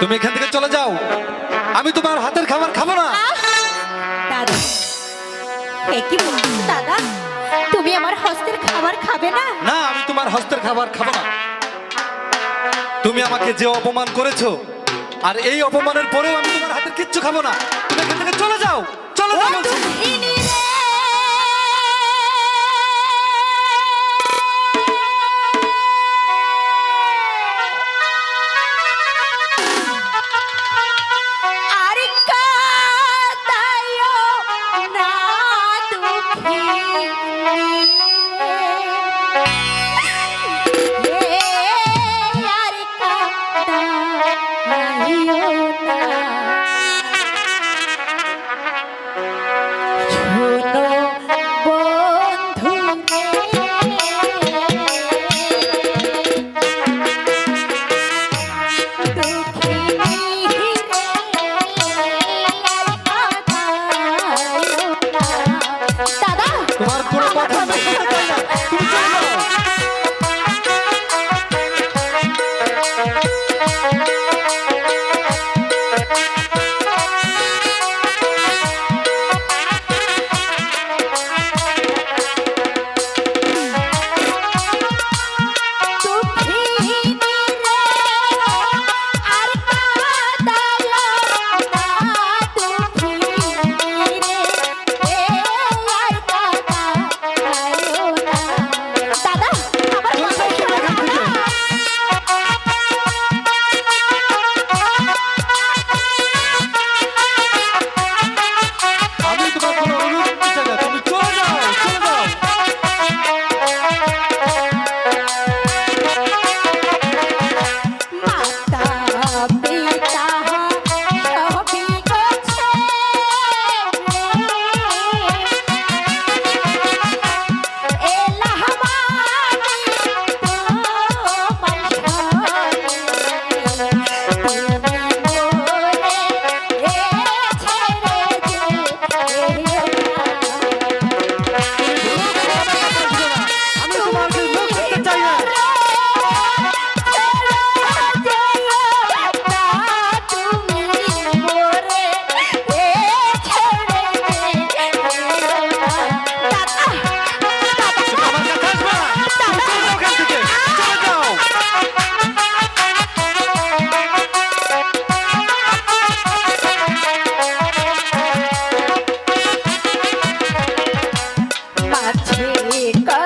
তুমি এখান থেকে চলে যাও। আমি তোমার হাতের খাবার খাব না। দাদা এ দাদা তুমি আমার হস্তের খাবার খাবে না? না আমি তোমার হস্তের খাবার খাব না। তুমি আমাকে যে অপমান করেছ আর এই অপমানের পরেও আমি তোমার হাতের কিচ্ছু খাব না। তুমি এখান থেকে চলে যাও। চলে যাও கா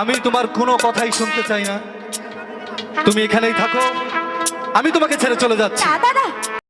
আমি তোমার কোনো কথাই শুনতে চাই না। তুমি এখানেই থাকো। আমি তোমাকে ছেড়ে চলে যাচ্ছি। দাদা